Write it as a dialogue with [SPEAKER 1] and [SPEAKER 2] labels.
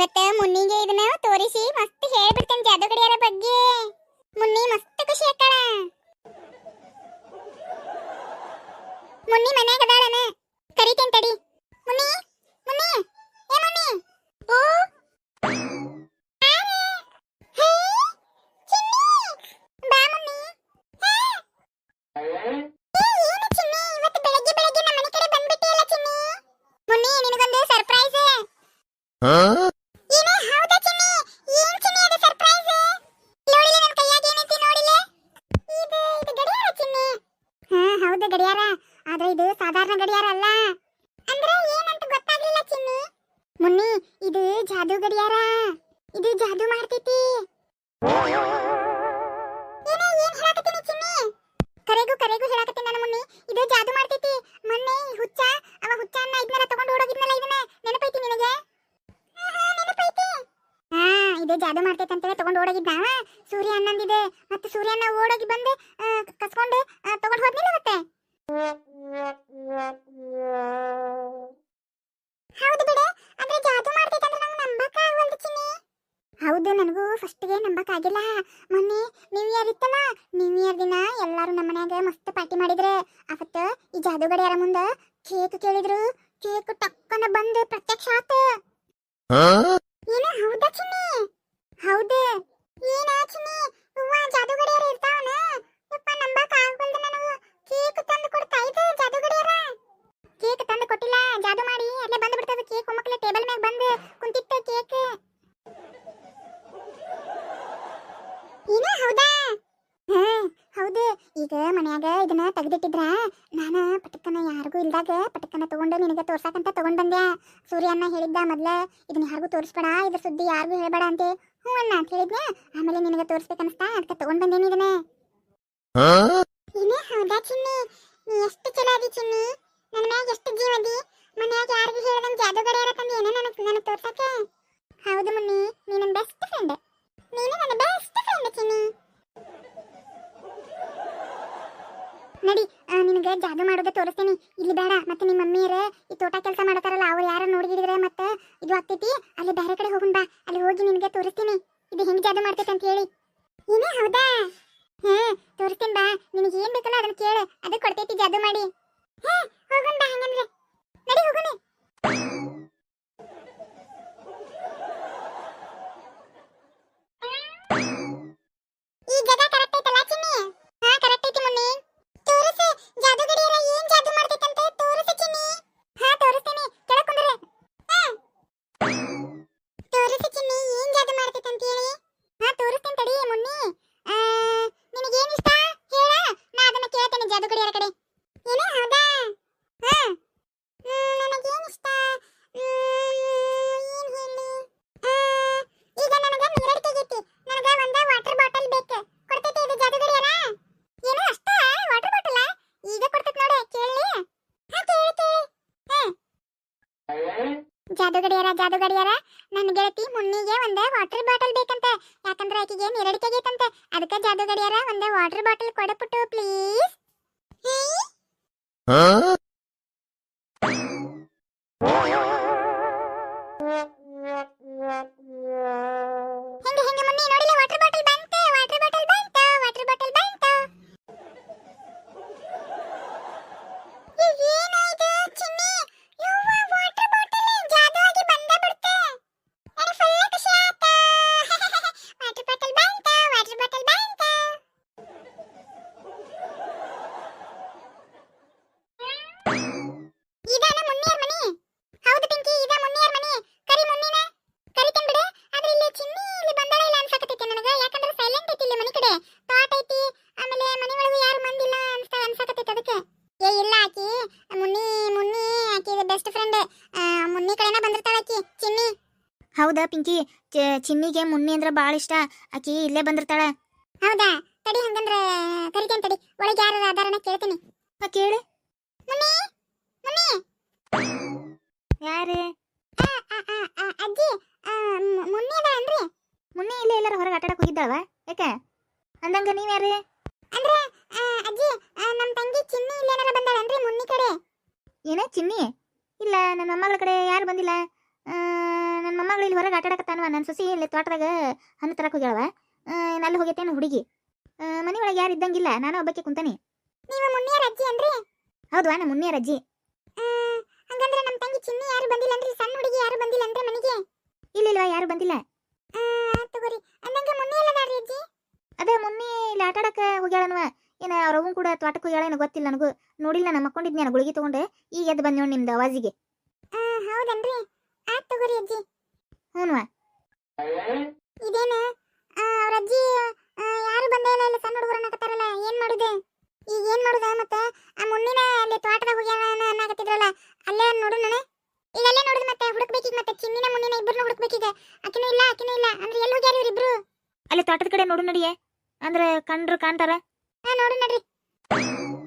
[SPEAKER 1] ಇವತ್ತ ಮುನ್ನಿಗೆ ಇದನ್ನ ತೋರಿಸಿ ಮಸ್ತ್ ಹೇಳ್ಬಿಡ್ತೇನೆ ಜಾದುಗಡಿಯರ ಬಗ್ಗೆ ಮುನ್ನಿ ಮಸ್ತ್ ಖುಷಿ ಆಕ್ಕಳ ಮುನ್ನಿ ಮನ್ಯಾಗ ಅದಾಳನ ಕರಿತೇನ್ ತಡಿ ಮುನ್ನಿ ಮುನ್ನಿ ಏ ಮುನ್ನಿ ಓ ಆರೆ. ಹೇ, ಚಿನ್ನಿ. ಬಾ ಮುನ್ನಿ ಹೇ. ಏ, ಏನು ಚಿನ್ನಿ ಇವತ್ತು ಬೆಳಗ್ಗೆ ಬೆಳಗ್ಗೆ ನಮ್ಮ ಮನೆ ಕಡೆ ಬಂದ್ಬಿಟ್ಟಿಯಲ್ಲ ಚಿನ್ನಿ ಮುನ್ನಿ ನಿನಗೊಂದು ಸರ್ಪ್ರೈಸ್ ಏನು ಹೌದಾ ಚಿನ್ನಿ ಏನ್ ಚಿನ್ನಿ ಅದು ಸರ್ಪ್ರೈಸ್ ನೋಡಿಲ್ಲ ನನ್ನ ಕೈಯಾಗ ಏನೈತಿ ನೋಡಿಲ್ಲ ಇದು ಇದು ಗಡಿಯಾರ ಚಿನ್ನಿ ಹಾ ಹೌದು ಗಡಿಯಾರ ಆದ್ರೆ ಇದು ಸಾಧಾರಣ ಗಡಿಯಾರ ಅಲ್ಲ ಅಂದ್ರೆ ಏನಂತ ಗೊತ್ತಾಗ್ಲಿಲ್ಲ ಚಿನ್ನಿ ಮುನ್ನಿ ಇದು ಜಾದು ಗಡಿಯಾರ ಇದು ಜಾದು ಮಾಡ್ತೈತಿ. ಏನೇ, ಏನ್ ಹೇಳಕತ್ತೀನಿ ಚಿನ್ನಿ? ಕರೆಗೂ ಕರೆಗೂ ಹೇಳಕತ್ತೀನಿ ನಾನು ಮುನ್ನಿ ಇದು ಜಾದು ಮಾಡ್ತೈತಿ. ಮೊನ್ನೆ ಹುಚ್ಚ, ಅವ ಹುಚ್ಚ ಅನ್ನ ಇದನ್ನೆಲ್ಲ ತಗೊಂಡು ಓಡೋಗಿದ್ನಲ್ಲ ಇದನ್ನ. ನೆನಪೈತಿ ನಿನಗೆ? ನೆನಪೈತಿ. ಹಾ, ಇದು ಜಾದು ಮಾಡ್ತೈತೆ ಅಂತೇಳಿ ತಗೊಂಡು ಓಡೋಗಿದ್ದ ಅವ. ಸೂರ್ಯ ಅನ್ನಂದಿದೆ ಮತ್ತೆ ಸೂರ್ಯನ ಓಡೋಗಿ ಬಂದು ಕಸ್ಕೊಂಡು ತಗೊಂಡು ಹೋದ್ನಿಲ್ಲ ಮತ್ತೆ? ಹೌದು ಬಿಡು. ಆದ್ರೆ ಜಾದೂ ಮಾಡ್ತೈತಂದ್ರೆ ನಂಗೆ ನಂಬಕ ಆಗವಲ್ದು ಚಿನ್ನಿ. ಹೌದು ನನಗೂ ಫಸ್ಟ್ಗೆ ನಂಬಕ್ ಆಗಿಲ್ಲ ಮೊನ್ನೆ ನ್ಯೂ ಇಯರ್ ಇತ್ತಲ್ಲ ನ್ಯೂ ಇಯರ್ ದಿನ ಎಲ್ಲರೂ ನಮ್ಮ ಮನ್ಯಾಗ ಮಸ್ತ್ ಪಾರ್ಟಿ ಮಾಡಿದ್ರೆ. ಅವತ್ತು ಈ ಜಾದೂ ಮುಂದೆ ಕೇಕ್ ಕೇಳಿದ್ರು. ಕೇಕ್ ಟಕ್ಕನ ಬಂದು ಪ್ರತ್ಯಕ್ಷ ಆತ. ಏನು ಹೌದಾ ಚಿನ್ನಿ? ಹೌದು. ಏನ ಚಿನ್ನಿ? ಹೂವ ಜಾದೂ ಗಡಿಯಾರ ಇರ್ತಾವನ? ಯಪ್ಪ ನಂಬಕ್ ಆಗವಲ್ದು ನನಗೆ. ಕೇಕ್ ತಂದು ಕೊಡ್ತಾ ಇದೆ ಜಾದೂ ಗಡಿಯಾರ ಕೇಕ್ ತಂದು ಕೊಟ್ಟಿಲ್ಲ ಜಾದೂ ಮಾಡಿ ಅಲ್ಲೇ ಬಂದು ಬಿಡ್ತದ ಕೇಕ್ ಒಮ್ಮಕ್ಲೆ ಟೇಬಲ್ ಮ್ಯಾಗ ಬಂದು ಕುಂತಿತ್ತ ಕೇಕ್ ಏನು ಹೌದಾ ಹಾ ಹೌದು ಈಗ ಮನ್ಯಾಗ ಇದನ್ನ ತೆಗೆದಿಟ್ಟಿದ್ರ ನಾನ ಪಟಕನ ಯಾರಿಗೂ ಇಲ್ದಾಗ ಪಟಕನ ತಗೊಂಡು ನಿನಗೆ ತೋರ್ಸಾಕಂತ ತಗೊಂಡ್ ಬಂದೆ. ಸೂರ್ಯನ್ನ ಹೇಳಿದ್ದ ಮೊದ್ಲ ಇದನ್ನ ಯಾರಿಗೂ ತೋರಿಸ್ಬೇಡ ಇದ್ರ ಸುದ್ದಿ ಯಾರಿಗೂ ಹೇಳ್ಬೇಡ ಅಂತೆ. ಹ್ಞೂ ಅಣ್ಣ ಅಂತ ಹೇಳಿದ್ನೆ ಆಮೇಲೆ ನಿನಗೆ ತೋರಿಸ್ಬೇಕನ್ಸ್ತಾ ಅದಕ್ಕೆ ತಗೊಂಡ್ ಬಂದೇನಿ ಇದನ್ನ ಏನೇ ಹೌದಾ ಚಿನ್ನಿ? ನೀ ಎಷ್ಟು ಚಲೋ ಅದಿ ಚಿನ್ನಿ? ನನ್ನ ಮ್ಯಾಗ ಎಷ್ಟು ಜೀವದಿ ಮನ್ಯಾಗ ಯಾರಿಗೂ ಹೇಳ್ದಂಗ್ ಜಾದೂಗಡೆ ಗಡಿಯಾರ ತಂದಿ ಏನೋ ನನಗೆ ನನಗೆ ತೋರ್ಸಕ್ಕೆ ನಿನಗೆ ಜಾದು ಮಾಡೋದು ತೋರಿಸ್ತೀನಿ. ಇಲ್ಲಿ ಬೇಡ, ಮತ್ತೆ ನಿಮ್ಮ ಮಮ್ಮಿಯರ ಈ ತೋಟ ಕೆಲಸ ಮಾಡ್ತಾರಲ್ಲ, ಅವ್ರು ಯಾರ ನೋಡಿದ್ರೆ ಮತ್ತೆ ಇದು ಆಗ್ತೈತಿ. ಅಲ್ಲಿ ಬೇರೆ ಕಡೆ ಹೋಗುನ್ ಬಾ, ಅಲ್ಲಿ ಹೋಗಿ ನಿನಗೆ ತೋರಿಸ್ತೀನಿ. ಇದು ಹೆಂಗ್ ಜಾದು ಮಾಡ್ತೈತೆ ಅಂತ ಹೇಳಿ. ಏನೇ ಹೌದಾ? ಹ್ಮ್ ತೋರಿಸ್ತೀನಿ ಬಾ, ನಿನಗೆ ಏನ್ ಬೇಕಲ್ಲ ಅದನ್ನ ಕೇಳು ಅದು ಕೊಡ್ತೈತಿ ಜಾದು ಮಾಡಿ. ಹಾ, ಹೋಗುನ್ ಬಾ ಹಂಗಂದ್ರೆ. ನಡಿ ಹೋಗುನಿ. ಏನು ಹೌದಾ? ಹಾ. ನನಗೇನ್ ಇಷ್ಟ ಏನು ಹೇಳಿ? ಈಗ ನನಗೆ ಆಗೈತಿ ನನಗ ಒಂದ ವಾಟರ್ ಬಾಟಲ್ ಬೇಕು. ಕೊಡ್ತೈತಿ ಇದು ಜಾದು ಗಡಿಯಾರ ಏನು ಅಷ್ಟ? ವಾಟರ್ ಬಾಟಲ್ ಈಗ ಕೊಡ್ತೈತಿ ನೋಡಿ ಕೇಳಿ ಹಾ, ಕೇಳಿ ಕೇಳಿ. ಹಾ ಜಾದು ಗಡಿಯಾರ ಜಾದು ಗಡಿಯಾರ, ನನ್ನ ಗೆಳತಿ ಮುನ್ನಿಗೆ ಒಂದ ವಾಟರ್ ಬಾಟಲ್ ಬೇಕಂತ. ಯಾಕಂದ್ರೆ ಆಕಿಗೆ ನೀರಡಿಕೆ ಆಗೈತಂತ ಅದಕ್ಕೆ ಜಾದು ಗಡಿಯಾರ ಒಂದ ವಾಟರ್ ಬಾಟಲ್ ಕೊಡಪುಟ್ಟು ಪ್ಲೀಸ್ ಹೆಂಗೆ ಇಲ್ಲಿ ಮನಿ ಕಡೆ. ತೋಟ ಐತಿ. ಆಮೇಲೆ ಮನಿ ಒಳಗೆ ಯಾರು ಮಂದಿಲ್ಲ ಅನ್ಸ ಅನ್ಸಕತೈತಿ ಅದಕ್ಕೆ. ಏ ಇಲ್ಲ ಆಕಿ. ಮುನ್ನಿ ಮುನ್ನಿ. ಆಕಿ ಬೆಸ್ಟ್ ಫ್ರೆಂಡ್ ಮುನ್ನಿ ಕಡೆನ ಬಂದಿರ್ತಾಳ ಆಕಿ. ಚಿನ್ನಿ.
[SPEAKER 2] ಹೌದಾ ಪಿಂಕಿ? ಚಿನ್ನಿಗೆ ಮುನ್ನಿ ಅಂದ್ರೆ ಭಾಳ ಇಷ್ಟ. ಆಕಿ ಇಲ್ಲೇ ಬಂದಿರ್ತಾಳ.
[SPEAKER 1] ಹೌದಾ? ತಡಿ ಹಂಗಂದ್ರೆ ಕರಿತೇನೆ ತಡಿ. ಒಳಗೆ ಯಾರು ಅದಾರನ ಕೇಳ್ತೀನಿ.
[SPEAKER 2] ಕೇಳು
[SPEAKER 1] ಮುನ್ನಿ ಮುನ್ನಿ
[SPEAKER 2] ಯಾರು
[SPEAKER 1] ಆ, ಆ, ಆ, ಆ, ಅಜ್ಜಿ ಆ, ಮು- ಮುನ್ನಿ ಅದ ಅನ್ರಿ
[SPEAKER 2] ಮುನ್ನಿ ಇಲ್ಲೇ ಎಲ್ಲಾರ ಹೊರಗೆ ಆಟಾಡಕ್ ಹೋಗಿದ್ದಾಳವ ಯಾಕ ಅಂದಂಗ ನೀವ್ ಯಾರು
[SPEAKER 1] ಅಂದ್ರೆ ಅಜ್ಜಿ ನಮ್ಮ ನಮ್ ತಂಗಿ ಚಿನ್ನಿ ಇಲ್ಲೇನಾರ ಬಂದಾಳನ್ರಿ ಮುನ್ನಿ ಕಡೆ?
[SPEAKER 2] ಏನ ಚಿನ್ನಿ? ಇಲ್ಲ ನನ್ನ ಮೊಮ್ಮಗಳ ಕಡೆ ಯಾರು ಬಂದಿಲ್ಲ. ನನ್ನ ಮೊಮ್ಮಗಳು ಇಲ್ಲಿ ಹೊರಗೆ ಆಟಾಡಕತ್ತಾನವ. ನನ್ನ ಸೊಸಿ ಇಲ್ಲಿ ತೋಟದಾಗ ಹಣ್ಣು ತರಕ್ಕೆ ಹೋಗ್ಯಾಳವ. ನಲ್ಲಿ ಹೋಗೈತೇನು ಹುಡುಗಿ. ಮನೆ ಒಳಗೆ ಯಾರು ಇದ್ದಂಗಿಲ್ಲ. ನಾನು ಒಬ್ಬಕ್ಕೆ ಕುಂತಾನೆ.
[SPEAKER 1] ನೀವು ಮುನ್ನಿಯರ ಅಜ್ಜಿ ಅನ್ರಿ?
[SPEAKER 2] ಹೌದವಾ ನಮ್ಮ ಮುನ್ನಿಯರ ಅಜ್ಜಿ.
[SPEAKER 1] ಹಂಗಂದ್ರೆ ನಮ್ಮ ತಂಗಿ ಚಿನ್ನಿ ಯಾರು ಬಂದಿಲ್ಲ ಅಂದ್ರೆ ಸಣ್ಣ ಹುಡುಗಿ ಯಾರು ಬಂದಿಲ್ಲ ಅಂದ್ರೆ ಮನೆಗೆ?
[SPEAKER 2] ಇಲ್ಲ ಇಲ್ವಾ ಯಾರು ಬಂದಿಲ್ಲ
[SPEAKER 1] ಆ, ತಗೋರಿ ಅಂದಂಗ ಮುನ್ನಿ ಎಲ್ಲದಾರ್ರಿ ಅಜ್ಜಿ
[SPEAKER 2] ಅದೇ ಮೊನ್ನೆ ಇಲ್ಲಿ ಆಟಾಡಕ್ಕೆ ಹೋಗ್ಯಾಳನವ ಏನ ಅವ್ರ ಅವ್ವನ್ ಕೂಡ ತೋಟಕ್ಕೆ ಹೇಳೇನು ಗೊತ್ತಿಲ್ಲ ನನಗೂ. ನೋಡಿಲ್ಲ ನಾನು ಮಕ್ಕೊಂಡಿದ್ನಿ ನಾನು ಗುಳಿಗೆ ತಗೊಂಡೆ. ಈಗ ಎದ್ದು ಬಂದ್ ನೋಡಿ ನಿಮ್ದು ಅವಾಜಿಗೆ
[SPEAKER 1] ಹೌದನ್ರಿ? ಆಯ್ತು ತಗೋರಿ ಅಜ್ಜಿ.
[SPEAKER 2] ಹ್ಞೂ
[SPEAKER 1] ಇದೇನು? ಅವ್ರ ಅಜ್ಜಿ ಯಾರು ಬಂದೇ ಇಲ್ಲ ಸಣ್ಣ ಹುಡುಗರನ್ನ ಕತ್ತಾರಲ್ಲ ಏನ್ ಮಾಡುದೆ? ಈಗ ಏನು ಮಾಡುದ ಮತ್ತೆ? ಆ ಮುನ್ನಿನ ಅಲ್ಲಿ ತೋಟದಾಗ ಹೋಗ್ಯಾನ ಅನ್ನಕತ್ತಿದ್ರಲ್ಲ ಅಲ್ಲೇ ನೋಡು ನಾನು. ಈಗ ಅಲ್ಲೇ ನೋಡುದು ಮತ್ತೆ ಹುಡುಕ್ಬೇಕೀಗ ಮತ್ತೆ ಚಿನ್ನಿನ ಮುನ್ನಿನ ಇಬ್ಬರನ್ನ ಹುಡುಕ್ಬೇಕೀಗ. ಆಕಿನೂ ಇಲ್ಲ ಆಕಿನೂ ಇಲ್ಲ ಅಂದ್ರೆ ಎಲ್ಲಿ ಹೋಗ್ಯಾರ ಇವ್ರಿಬ್ರು?
[SPEAKER 2] ಅಲ್ಲಿ ತೋಟದ ಕಡೆ ನೋಡು ನಡಿಯೇ. ಅಂದ್ರೆ ಕಂಡ್ರು ಕಾಣ್ತಾರ?
[SPEAKER 1] ಹಾ ನೋಡು ನಡ್ರಿ. you.